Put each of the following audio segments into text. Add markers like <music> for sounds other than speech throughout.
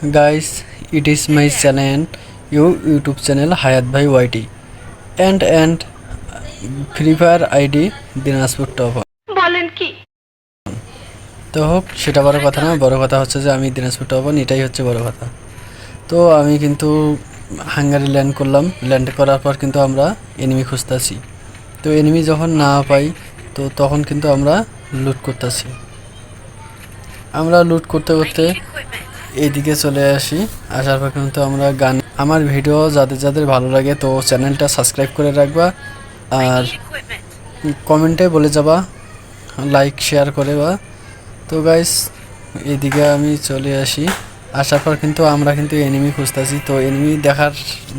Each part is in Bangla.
guys it is my channel you youtube channel hayat bhai yt and and free fire id Dinajpur top বলেন কি? তো হোক সেটা বড় কথা না বড় কথা হচ্ছে যে আমি দিনাজপুর টপ এটাই হচ্ছে বড় কথা। তো আমি কিন্তু হাঙ্গারি ল্যান্ড করলাম। ল্যান্ড করার পর কিন্তু আমরা এনিমি খুঁজতেছি। তো এনিমি যখন না পাই তো তখন কিন্তু আমরা লুট করতেছি। আমরা লুট করতে করতে এইদিকে চলে আসি। আসার পর কিন্তু আমরা গান আমার ভিডিও যাদের যাদের ভালো লাগে তো চ্যানেলটা সাবস্ক্রাইব করে রাখবা। আর কমেন্টে বলে যাবা লাইক শেয়ার করে বা। তো গাইস এদিকে আমি চলে আসি। আসার পর কিন্তু আমরা কিন্তু এনিমি খুঁজতেছি। তো এনিমি দেখার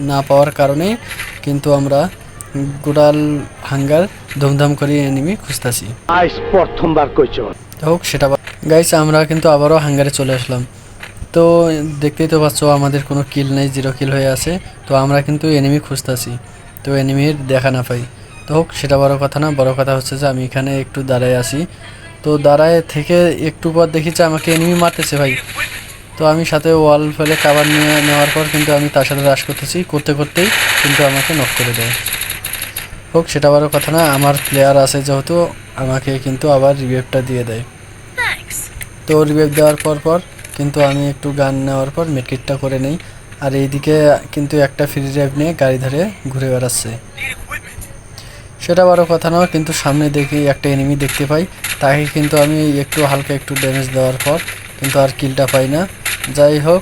না পাওয়ার কারণে কিন্তু আমরা গোটাল হাঙ্গার ধুমধাম করে এনিমি খুঁজতেছি। প্রথমবার কইছ। হোক সেটা গাইস আমরা কিন্তু আবারও হাঙ্গারে চলে আসলাম। তো দেখতেই তো পাচ্ছ আমাদের কোনো কিল নেই জিরো কিল হয়ে আছে। তো আমরা কিন্তু এনিমি খুঁজতেছি তো এনিমির দেখা না পাই। তো হোক সেটা বড় কথা না বড় কথা হচ্ছে যে আমি এখানে একটু দাঁড়ায় আসি তো দাঁড়ায় থেকে একটু পর দেখি যে আমাকে এনিমি মারতেছে ভাই। তো আমি সাথে ওয়াল ফেলে কাবার নিয়ে নেওয়ার পর কিন্তু আমি তার সাথে রাশ করতেছি করতে করতেই কিন্তু আমাকে নক করে দেয়। হোক সেটা বড় কথা না আমার প্লেয়ার আছে যেহেতু আমাকে কিন্তু আবার রিভেভটা দিয়ে দেয়। তো রিভেভ দেওয়ার পর পর কিন্তু আমি একটু গান নেওয়ার পর মেটকিটটা করে নেই। আর এইদিকে কিন্তু একটা ফ্রি ড্রাইভ নিয়ে গাড়ি ধরে ঘুরে বেড়াচ্ছে। সেটা বড় কথা নয়, কিন্তু সামনে দেখি একটা এনিমি দেখতে পাই। তাকে কিন্তু আমি একটু হালকা একটু ড্যামেজ দেওয়ার পর কিন্তু আর কিলটা পাই না। যাই হোক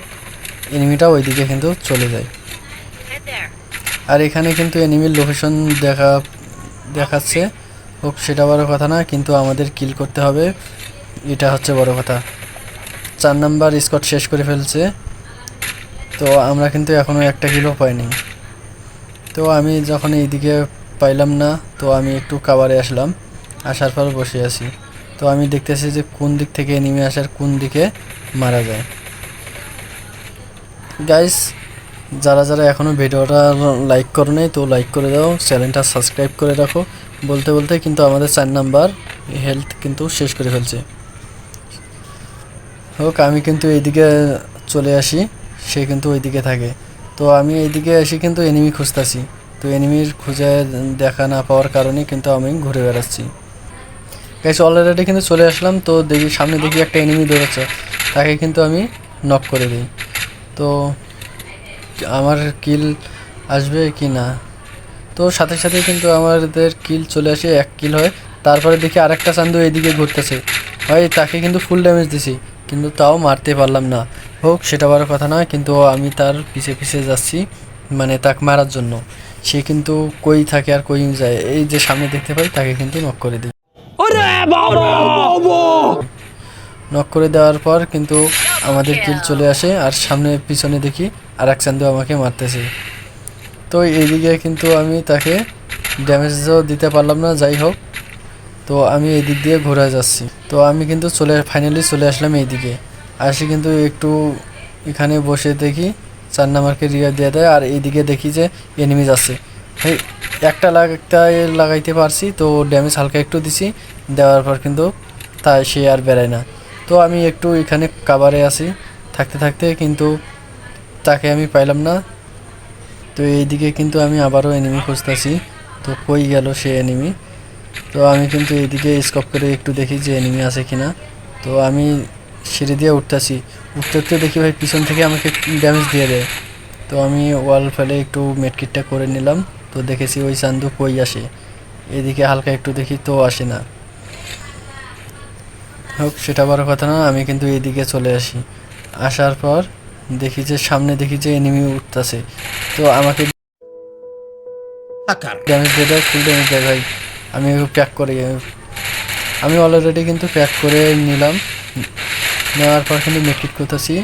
এনিমিটা ওইদিকে কিন্তু চলে যায়। আর এখানে কিন্তু এনিমির লোকেশন দেখা, দেখাচ্ছে। হোক, সেটা বড় কথা না কিন্তু আমাদের কিল করতে হবে। এটা হচ্ছে বড় কথা। চার নাম্বার স্কট শেষ করে ফেলছে। তো আমরা কিন্তু এখনও একটা কিলো পাইনি। তো আমি যখন এইদিকে পাইলাম না, তো আমি একটু কাবারে আসলাম। আসার পর বসে আছি। তো আমি দেখতেছি যে কোন দিক থেকে নেমে আসার কোন দিকে মারা যায়। গাইস যারা যারা এখনও ভিডিওটা লাইক করো নাই, তো লাইক করে দাও। চ্যানেলটা সাবস্ক্রাইব করে রাখো। বলতে বলতে কিন্তু আমাদের চার নাম্বার হেলথ কিন্তু শেষ করে ফেলছে। হোক, আমি কিন্তু এইদিকে চলে আসি, সে কিন্তু ওইদিকে থাকে। তো আমি এইদিকে এসে কিন্তু এনিমি খুঁজতেছি। তো এনিমির খুঁজে দেখা না পাওয়ার কারণে কিন্তু আমি ঘুরে বেড়াচ্ছি। গাইস অলরেডি কিন্তু চলে আসলাম, তো দেখি সামনে দেখি একটা এনিমি দৌড়াচ্ছে তাকে কিন্তু আমি নক করে দিই। তো আমার কিল আসবে কি না? তো সাথে সাথে কিন্তু আমাদের কিল চলে আসে, এক কিল হয়। তারপরে দেখি আরেকটা চান্দু এদিকে ঘুরতেছে। হয় তাকে কিন্তু ফুল ড্যামেজ দিছি। কিন্তু তাও মারতে পারলাম না। হোক সেটা বড় কথা নয় কিন্তু আমি তার পিছে পিছে যাচ্ছি মানে তাকে মারার জন্য। সে কিন্তু কই থাকে আর কই যায় এই যে সামনে দেখতে পাই তাকে কিন্তু নক করে দিই। নক করে দেওয়ার পর কিন্তু আমাদের কিল চলে আসে আর সামনে পিছনে দেখি আর এক চান্দু আমাকে মারতেছে। তো এইদিকে কিন্তু আমি তাকে ড্যামেজও দিতে পারলাম না যাই হোক। তো আমি এদিক দিয়ে ঘোরা যাচ্ছি। তো আমি কিন্তু চলে ফাইনালি চলে আসলাম এইদিকে। আসি কিন্তু একটু এখানে বসে দেখি চার নাম্বারকে রিয়া দিয়ে দেয় আর এইদিকে দেখি যে এনিমি যাচ্ছে। এই একটা লাগটা লাগাইতে পারছি, তো ড্যামেজ হালকা একটু দিছি, দেওয়ার পর কিন্তু তাই সে আর বেড়ায় না। তো আমি একটু এখানে কাবারে আছি, থাকতে থাকতে কিন্তু তাকে আমি পাইলাম না। তো এইদিকে কিন্তু আমি আবারও এনিমি খুঁজতেছি। তো কই গেল সে এনিমি তো আমি কিন্তু এইদিকে স্কপ করে একটু দেখি যে এনিমি আছে কিনা। তো আমি সিঁড়ি দিয়ে উঠতেছি। উঠতে উঠতে দেখি ভাই পিছন থেকে আমাকে ড্যামেজ দিয়ে দেয়। তো আমি ওয়াল ফেলে একটু মেটকিটটা করে নিলাম। তো দেখেছি ওই চান্দু কই আসে। এদিকে হালকা একটু দেখি তো আসে না। হোক সেটা বড় কথা না আমি কিন্তু এদিকে চলে আসি। আসার পর দেখি যে সামনে দেখি যে এনিমি উঠতেছে। তো আমাকে ড্যামেজ দিয়ে দেয় ফুল ড্যামেজ দেয় ভাই। আমি প্যাক করে, আমি অলরেডি কিন্তু প্যাক করে নিলাম। নেওয়ার পর কিন্তু মেট্রিক করতেছি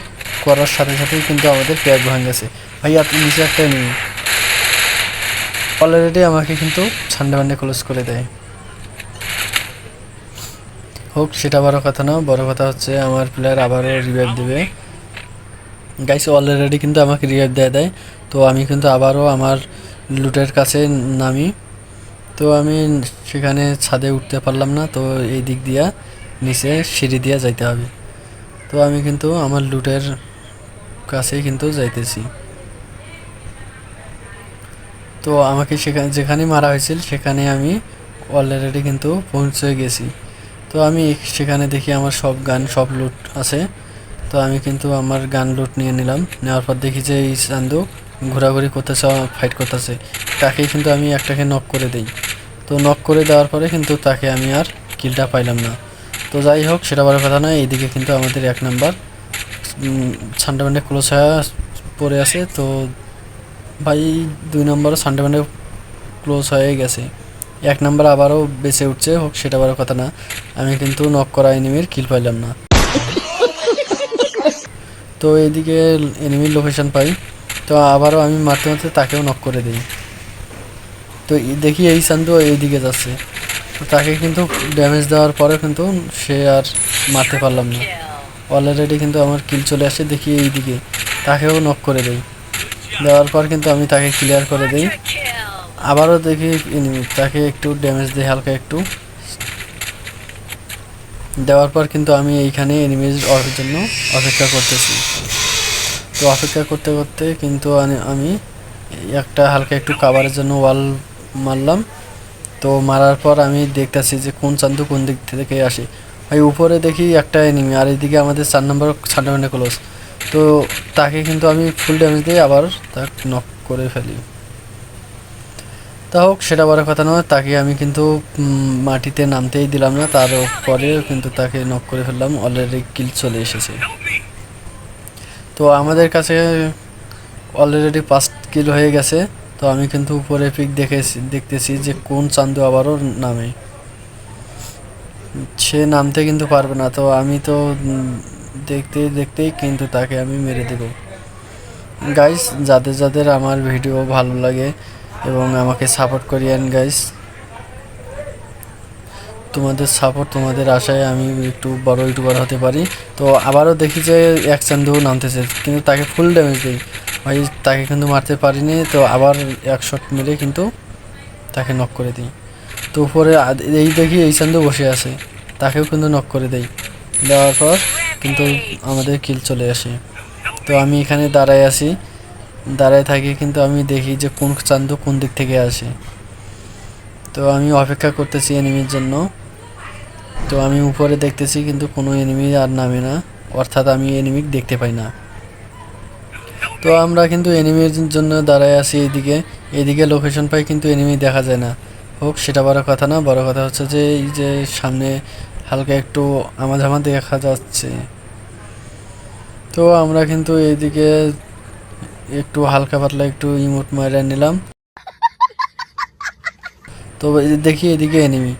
করার সাথে সাথেই কিন্তু আমাদের প্যাক ভাঙেছে ভাই আপনি নিচে একটা নিন। অলরেডি আমাকে কিন্তু ঠান্ডা বান্ডে ক্লোজ করে দেয়। হোক, সেটা বড় কথা না। বড় কথা হচ্ছে আমার প্লেয়ার আবারও রিভাইভ দেবে। গাইস অলরেডি কিন্তু আমাকে রিভাইভ দেয় দেয়। তো আমি কিন্তু আবারও আমার লুটের কাছে নামি। তো আমি সেখানে ছাদে উঠতে পারলাম না, তো এই দিক দিয়া নিচে সিঁড়ি দিয়া যাইতে হবে। তো আমি কিন্তু আমার লুটের কাছেই কিন্তু যাইতেছি। তো আমাকে সেখানে, যেখানে মারা হয়েছিল সেখানে আমি অলরেডি কিন্তু পৌঁছে গেছি। তো আমি সেখানে দেখি আমার সব গান, সব লুট আছে। তো আমি কিন্তু আমার গান লুট নিয়ে নিলাম। নেওয়ার পর দেখি যে এই চান্দু ঘোরাঘুরি করতেছে ফাইট করতেছে। তাকেই কিন্তু আমি একটাকে নক করে দিই। তো নক করে দেওয়ার পরে কিন্তু তাকে আমি আর কিলটা পাইলাম না। তো যাই হোক, সেটা বড় কথা নয়, এইদিকে কিন্তু আমাদের এক নাম্বার সান্ডামেন্টে ক্লোজ হয়ে পড়ে আছে। তো ভাই, দুই নম্বরও সান্ডামেন্টে ক্লোজ হয়ে গেছে। এক নাম্বার আবারও বেঁচে উঠছে, হোক, সেটা বড় কথা না। আমি কিন্তু নক করা এনিমির কিল পাইলাম না। তো এইদিকে এনিমির লোকেশন পাই। তো আবারও আমি মারতে মারতে তাকেও নক করে দিই। তো দেখি এই চান্দু এইদিকে যাচ্ছে। তো তাকে কিন্তু ড্যামেজ দেওয়ার পরে কিন্তু সে আর মারতে পারলাম না। অলরেডি কিন্তু আমার কিল চলে আসে, দেখি এইদিকে। তাকেও নক করে দেই। দেওয়ার পর কিন্তু আমি তাকে ক্লিয়ার করে দিই। আবারও দেখি তাকে একটু ড্যামেজ দিই হালকা একটু। দেওয়ার পর কিন্তু আমি এইখানে এনিমিজ জন্য অপেক্ষা করতেছি। তো অপেক্ষা করতে করতে কিন্তু আমি একটা হালকা একটু কাভারের জন্য ওয়াল মারলাম। তো মারার পর আমি দেখতেছি যে কোন চান্দু কোন দিক থেকে আসে। ভাই উপরে দেখি একটা এনিমি আর এইদিকে আমাদের চার নম্বর সান্ডামেন্টে ক্লোজ তো তাকে কিন্তু আমি ফুল ড্যামেজ দিয়ে আবার তাকে নক করে ফেলি। তা হোক, সেটা বড় কথা নয়, তাকে আমি কিন্তু মাটিতে নামতেই দিলাম না। তার পরে কিন্তু তাকে নক করে ফেললাম অলরেডি কিল চলে এসেছে। তো আমাদের কাছে অলরেডি পাঁচ কিল হয়ে গেছে। তো আমি কিন্তু উপরে পিক দেখেছি, দেখতেছি যে কোন চান্দু আবারও নামে। সে নামতে কিন্তু পারবে না, তো আমি তো দেখতে, দেখতেই কিন্তু তাকে আমি মেরে দেব। গাইস যাদের যাদের আমার ভিডিও ভালো লাগে এবং আমাকে সাপোর্ট করিয়েন গাইস তোমাদের সাপোর্ট তোমাদের আশায় আমি একটু বড় ইউটিউবার হতে পারি। তো আবারও দেখি যে এক চান্দু নামতেছে, কিন্তু তাকে ফুল ড্যামেজ দিই। ভাই, তাকে কিন্তু মারতে পারিনি, তো আবার এক শট মেরে কিন্তু তাকে নক করে দিই। তো উপরে এই দেখি এই চান্দু বসে আছে, তাকেও কিন্তু নক করে দেই। দেওয়ার পর কিন্তু আমাদের কিল চলে আসে। তো আমি এখানে দাঁড়ায় আছি, দাঁড়ায় থাকি কিন্তু আমি দেখি যে কোন চান্দু কোন দিক থেকে আসে। তো আমি অপেক্ষা করতেছি এনিমির জন্য। তো আমি উপরে দেখতেছি কিন্তু কোনো এনিমি আর নামে না, অর্থাৎ আমি এনিমি দেখতে পাই না। তো আমরা কিন্তু এনিমির জন্য দাঁড়ায় আছি এইদিকে এইদিকে লোকেশন পাই কিন্তু এনিমি দেখা যায় না। হোক, সেটা বড় কথা না, বড় কথা হচ্ছে যে এই যে সামনে হালকা একটু আমাঝামা দেখা যাচ্ছে। তো আমরা কিন্তু এইদিকে একটু হালকা পাতলা একটু ইমোট মারা নিলাম। তো দেখি এদিকে এনিমি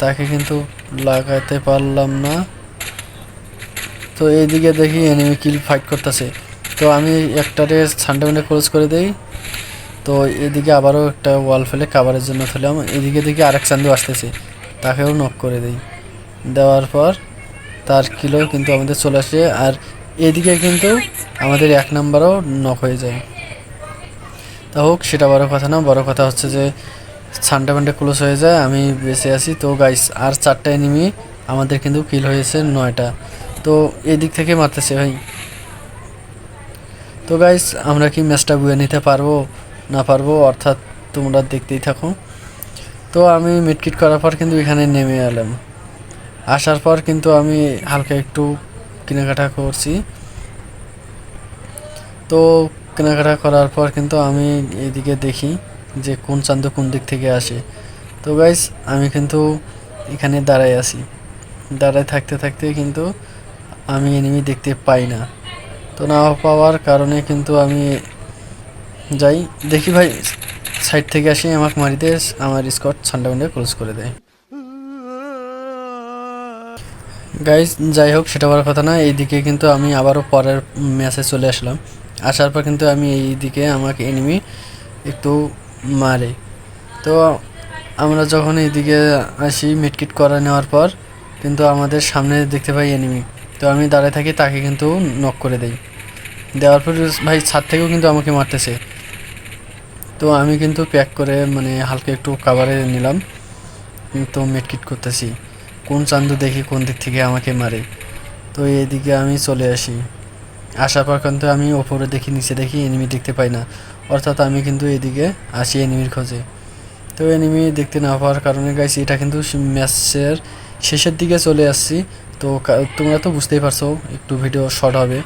তাকে কিন্তু লাগাতে পারলাম না। তো এইদিকে দেখি এনিমি কিল ফাইট করতেছে। তো আমি একটা একটারে সান্ডামেন্টে ক্লোজ করে দেই। তো এদিকে আবারও একটা ওয়াল ফেলে কাভারের জন্য ফেলাম এদিকে দেখি আরেক চান্দু আসতেছে। তাকেও নক করে দেই। দেওয়ার পর তার কিলো কিন্তু আমাদের চলে আসে। আর এদিকে কিন্তু আমাদের এক নাম্বারও নক হয়ে যায়। তা হোক, সেটা বড় কথা না। বড় কথা হচ্ছে যে সান্ডামেন্টে ক্লোজ হয়ে যায়। আমি বেঁচে আছি। তো গাইস আর চারটা এনিমি আমাদের কিন্তু কিল হয়েছে নয়টা। তো এদিক থেকে মারতেছে ভাই। তো গাইস আমরা কি ম্যাচটা বুয়ে নিতে পারব, না পারব? অর্থাৎ তোমরা দেখতেই থাকো। তো আমি মিটকিট করার পর কিন্তু এখানে নেমে এলাম। আসার পর কিন্তু আমি হালকা একটু কেনাকাটা করছি। তো কেনাকাটা করার পর কিন্তু আমি এদিকে দেখি যে কোন চান্দ কোন দিক থেকে আসে। তো গাইস আমি কিন্তু এখানে দাঁড়ায় আছি। দাঁড়ায় থাকতে থাকতে কিন্তু আমি এনিমি দেখতে পাই না। তো না পাওয়ার কারণে কিন্তু আমি যাই। দেখি ভাই, সাইড থেকে আসি, আমাকে মারিতে আমার স্কট সান্ডাউন্ডে ক্লোজ করে দেয় গাইজ যাই হোক, সেটা বড় কথা না, এইদিকে কিন্তু আমি আবারও পরের ম্যাচে চলে আসলাম। আসার পর কিন্তু আমি এইদিকে আমাকে এনিমি একটু মারে। তো আমরা যখন এইদিকে আসি মিটকিট করা নেওয়ার পর, কিন্তু আমাদের সামনে দেখতে পাই এনিমি তো আমি দাঁড়ায় থাকি, তাকে কিন্তু নক করে দেই। দেওয়ার পর ভাই ছাদ থেকেও কিন্তু আমাকে মারতেছে। তো আমি কিন্তু প্যাক করে মানে হালকা একটু কাভারে নিলাম। তো মেটকিট করতেছি। কোন চান্দু দেখি কোন দিক থেকে আমাকে মারে। তো এদিকে আমি চলে আসি। আসার পর কিন্তু আমি ওপরে দেখি, নিচে দেখি এনিমি দেখতে পাই না। অর্থাৎ আমি কিন্তু এদিকে আসি এনিমির খোঁজে। তো এনিমি দেখতে না পাওয়ার কারণে গাইছি এটা কিন্তু ম্যাচের শেষের দিকে চলে আসছি। তো তোমরা তো বুঝতেই পারছ, একটু ভিডিও শর্ট হবে।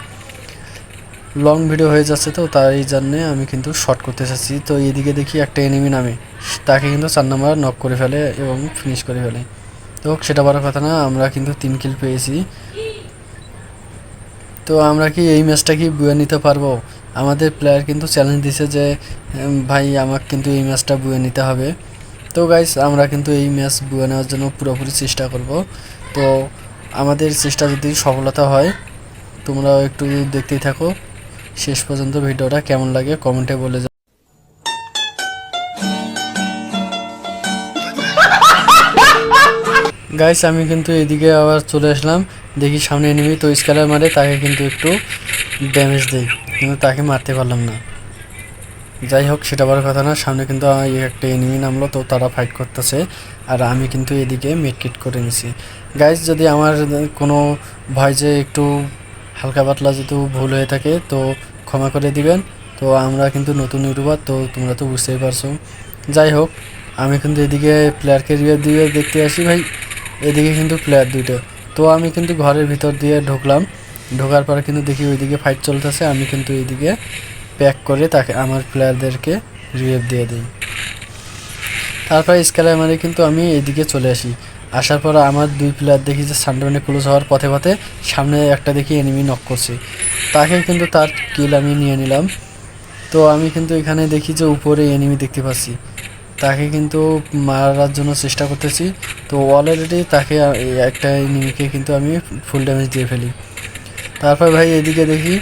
লং ভিডিও হয়ে যাচ্ছে তো, তাই জন্যে আমি কিন্তু শর্ট করতে চাচ্ছি। তো এদিকে দেখি একটা এনিমি নামে। তাকে কিন্তু চার নাম্বার নক করে ফেলে এবং ফিনিশ করে ফেলে। তো সেটা বড় কথা না, আমরা কিন্তু তিন কিল পেয়েছি। তো আমরা কি এই ম্যাচটা কি বুয়ে নিতে পারব? আমাদের প্লেয়ার কিন্তু চ্যালেঞ্জ দিছে যে ভাই, আমাকে কিন্তু এই ম্যাচটা বুয়ে নিতে হবে। তো গাইস আমরা কিন্তু এই ম্যাচ বুয়ে নেওয়ার জন্য পুরোপুরি চেষ্টা করব। তো আমাদের চেষ্টা যদি সফলতা হয় তোমরাও একটু দেখতেই থাকো। শেষ পর্যন্ত ভিডিওটা কেমন লাগে কমেন্টে বলে যাও গাইস <laughs> আমি কিন্তু এদিকে আবার চলে আসলাম। দেখি সামনে এনিমি তো স্কেলার মারে, তাকে কিন্তু একটু ড্যামেজ দেই। কিন্তু তাকে মারতে পারলাম না। যাই হোক, সেটা বড় কথা না। সামনে কিন্তু একটা এনিমি নামলো, তো তারা ফাইট করতেছে। আর আমি কিন্তু এদিকে মেডকিট করে নিছি। গাইস যদি আমার কোনো ভয় যে একটু হালকা পাতলা যদি ভুল হয়ে থাকে, তো ক্ষমা করে দিবেন। তো আমরা কিন্তু নতুন ইউটিউবার, তো তোমরা তো বুঝতেই পারছ। যাই হোক, আমি কিন্তু এদিকে প্লেয়ারকে রিভিউ দিয়ে দেখতে আসি ভাই। এদিকে কিন্তু প্লেয়ার দুইটা। তো আমি কিন্তু ঘরের ভিতর দিয়ে ঢুকলাম। ঢোকার পরে কিন্তু দেখি ওইদিকে ফাইট চলতেছে, আমি কিন্তু এইদিকে প্যাক করে তাকে আমার প্লেয়ারদেরকে রিভিউ দিয়ে দিই। তারপরে স্কেলার মারে কিন্তু আমি এদিকে চলে আসি। আসার পর আমার দুই প্লেয়ার দেখি যে সানডাউনে ক্লোজ হওয়ার পথে পথে সামনে একটা দেখি এনিমি নক করছে। তাকে কিন্তু তার কিল আমি নিয়ে নিলাম। তো আমি কিন্তু এখানে দেখি যে উপরে এনিমি দেখতে পাচ্ছি। তাকে কিন্তু মারার জন্য চেষ্টা করতেছি। তো অলরেডি তাকে একটা এনিমিকে কিন্তু আমি ফুল ড্যামেজ দিয়ে ফেলি। তারপর ভাই এদিকে দেখি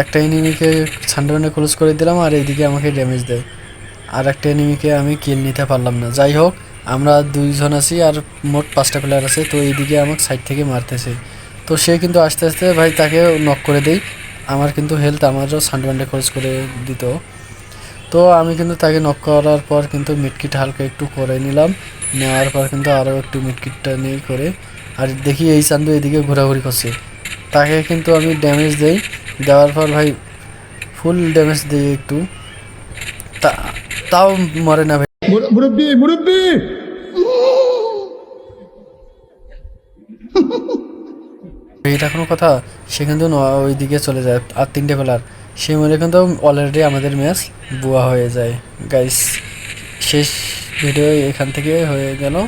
একটা এনিমিকে সানডাউনে ক্লোজ করে দিলাম আর এইদিকে আমাকে ড্যামেজ দেয়। আর একটা এনিমিকে আমি কিল নিতে পারলাম না। যাই হোক, আমরা দুইজন আছি আর মোট পাঁচটা প্লেয়ার আছে, তো এইদিকে আমাকে সাইড থেকে মারতেছে। তো সে কিন্তু আস্তে আস্তে ভাই তাকে নক করে দেই। আমার কিন্তু হেলথ আমারও সানডাউনে ক্লোজ করে দিত। তো আমি কিন্তু তাকে নক করার পর কিন্তু মিটকিট হালকা একটু করে নিলাম। নেওয়ার পর কিন্তু আরও একটু মিটকিটটা নিয়ে করে। আর দেখি এই চান্দু এদিকে ঘোরাঘুরি করছে। তাকে কিন্তু আমি ড্যামেজ দেই। দেওয়ার পর ভাই ফুল ড্যামেজ দিয়ে একটু। তাও মরে না ভাই। মুরব্বী মুরব্বী! এটা কোনো কথা। সে কিন্তু ন- ওই দিকে চলে যায় আর তিনটে প্লেয়ার সে মনে কিন্তু অলরেডি আমাদের ম্যাচ বুয়া হয়ে যায়। গাইস শেষ ভিডিও এখান থেকে হয়ে গেল।